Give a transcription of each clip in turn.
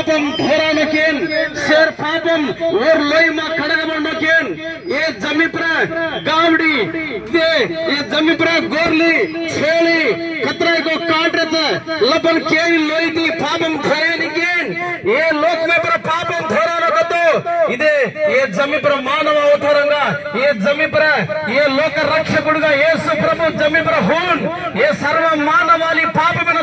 ಪಾಪಂ ಧೋರಾನ ಕೇನ್ ಸೇರ್ ಪಾಪಂ ಓರ್ ಲೋಯ್ ಮಾ ಕಡಗ ಬಂಡೋ ಕೇನ್ ಏ ಜಮಿಪ್ರ ಗಾವಡಿ ದೇ ಏ ಜಮಿಪ್ರ ಗೋರ್ಲಿ ಛೇಳಿ ಕತ್ರಾಯ್ಕೋ ಕಾಟ್ರತ ಲಪನ್ ಕೇಳಿ ಲೋಯ್ ದಿ ಪಾಪಂ ಧೋರಾನ ಕೇನ್ ఏ లోక మీద పాపం ధోరణగద్దు ఇదే ఏ జమిపుర మానవ అవతారంగా ఏ జమిపుర ఏ లోక రక్షకుడుగా ఏ సుప్రభు జమిపుర హోన్ ఏ సర్వ మానవాళి పాపమైన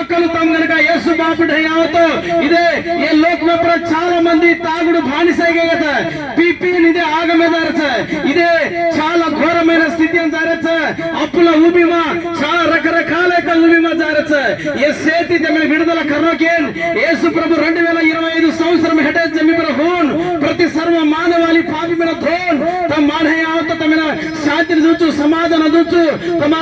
మోకలుతాం గనక యేసు బాపుడు హయాతో ఇదే ఏ లోకమపుర చాలా మంది తాగుడు బానిసైగత పిపిఎన్ ఇదే ಆಗಮೇದಾರಸ ఇదే చాలా ఘోరమైన స్థితి అని జారచ్చ. అప్పుల ఊబిమా చాలా రకరకాల యొక్క ఊబిమా ఏ సేతి జమిన విడుదల కర్రోకేన్. యేసు ప్రభు రెండు వేల ఇరవై ఐదు సంవత్సరం హెటే జమిన హోన్. ప్రతి సర్వ మానవాళి పాపి మీద ధోన్. తమ మానహయ ఆవత తమిన శాంతిని చూచు సమాధాన చూచు. తమ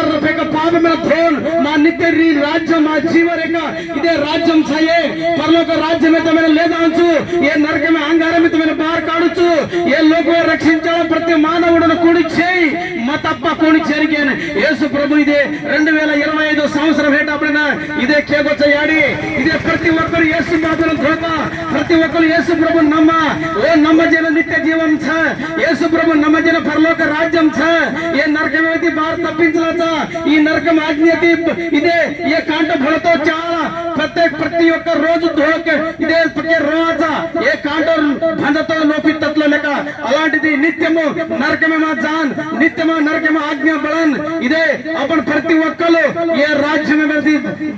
మా రాజ్యం మా జీవరేఖ ఇదే రాజ్యం ఛాయే పరలోక రాజ్యమే లేదా అంచు. ఏ నరకమే అంగారమితమైన బార్ కాడుచు. ఏ లోకమే రక్షించాలో ప్రతి మానవుడను కూడి చేయి. మా తప్ప కూడి చేరికేను. యేసు ప్రభు ఇదే. రెండు వేల ఇరవై సంవత్సరం ఏంటప్పుడైనా ఇదే కేకొచ్చయాడి ఇదే ప్రతి ఒక్కరు యేసు బాబును ధోక ప్రతి ఒక్కరు యేసు ప్రభు నమ్మ. ఏ నమ్మజన నిత్య జీవం ఛ యేసు ప్రభు నమ్మజన పరలోక రాజ్యం ఛ ఏ ఏది బార్ తప్పించలేచ ఈ నరకం ఆజ్ఞతి ఇదే ఏ కాంట ఫలతో చాలా ప్రత్యేక ప్రతి ఒక్క రోజు ధోక ఇదే ప్రతి రోజు ఏ కాంట బంధతో లోపిత్తట్లో లెక్క అలాంటిది నిత్యము నరకమే మా జాన్ నిత్యము నరకమే ఆజ్ఞ బలన్ ఇదే అప్పుడు ప్రతి ఒక్కరు ఏ రాజ్యం మీద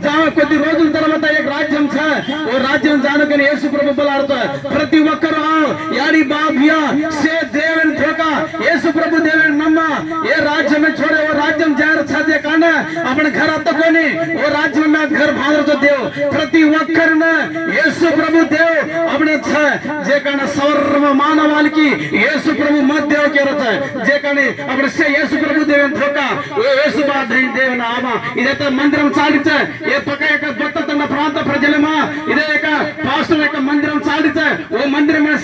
జా- కొద్ది రోజుల తర్వాత ఏ రాజ్యం ఛ ఓ రాజ్యం జానుకని యేసు ప్రభు బలాడుతా ప్రతి ఒక్కరు ఆ యాడి బాబ్యా సే مندر یہ پکسل مندر چالر میں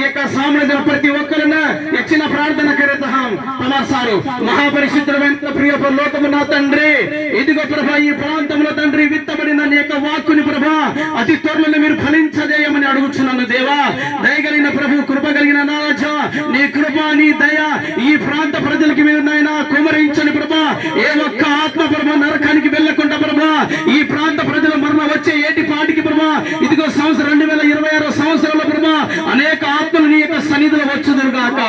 సరే యొక్క సామ్రాజ్యం ప్రతి ఒక్కరిన ఇచ్చిన ప్రార్థన కరేతహాం. తమాసారు మహాపరిశుద్ధమైన ప్రియ లోకము నా తండ్రి. ఇదిగో ప్రభా ఈ ప్రాంతంలో తండ్రి విత్తబడిన నీ యొక్క వాక్కుని ప్రభా అతి త్వరలో మీరు ఫలించజేయమని అడుగుచున్నాను దేవా. దయగలిగిన ప్రభు కృప కలిగిన నారాజ నీ కృప నీ దయ ఈ ప్రాంత ప్రజలకి మీరు నాయన కుమరించని ప్రభా. ఏ ఒక్క ఆత్మ ప్రభా నరకానికి వెళ్ళకుండా ప్రభా ఈ ప్రాంత ప్రజల మరణ వచ్చే ఏటి పాటికి ప్రభా ఇదిగో సంవత్సరం రెండు వేల ఇరవై ఆరో సంవత్సరంలో ప్రభా అనేక ఆత్మలు నీ యొక్క సన్నిధిలో వచ్చుదురుగాక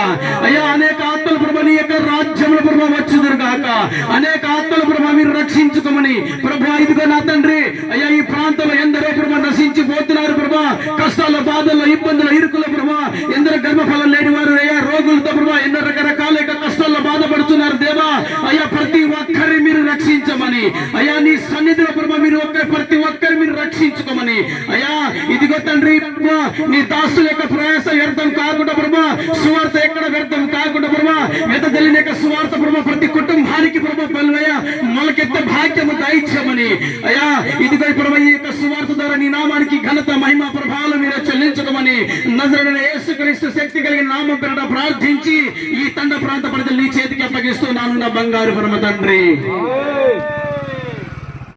అయ్యా అనేక ఆత్మల ప్రభా నీ యొక్క రాజ్యముల రాజ్యంలో ప్రభా వచ్చుదురుగాక అనేక ఆత్మల ప్రభా మీరు రక్షించుకోమని. ప్రభా ఇదిగో నా తండ్రి. అయ్యా ఈ ప్రాంతంలో ఎందరో ప్రభా నశించి పోతున్నారు ప్రభా. కష్టాల బాధల్లో ఇబ్బందుల ఇరుకుల ప్రభా. ఎందరో గర్భఫలం లేని వారు అయ్యా రోగులతో ప్రభా ఎన్నో రకరకాల యొక్క కష్టాల్లో బాధపడుతున్నారు దేవా. అయ్యా ప్రతి ఒక్కరిని మీరు రక్షించమని. అయ్యా నీ సన్నిధిలో ప్రభా మీరు ఒక్క ప్రతి ఒక్కరి మీరు రక్షించుకోమని అయ్యా ఇదిగో తండ్రి నీ దాసుల యొక్క ప్రయాస వ్యర్థం కాకుండా ప్రభా సువార్త ఎక్కడ వ్యర్థం కాకుండా ప్రభా ఎంత తెలియని యొక్క సువార్త ప్రభా ప్రతి కుటుంబానికి ప్రభా పలువయ్యా మొలకెత్త భాగ్యము దయచమని అయ్యా ఇదిగో ప్రభా ఈ యొక్క సువార్త ద్వారా నీ నామానికి ఘనత మహిమ ప్రభావాలు మీరు చెల్లించడమని నజరడైన యేసుక్రీస్తు శక్తి కలిగిన నామం పేరట ప్రార్థించి ఈ తండ ప్రాంత ప్రజలు నీ చేతికి అప్పగిస్తూ నానున్న బంగారు పరమ తండ్రి.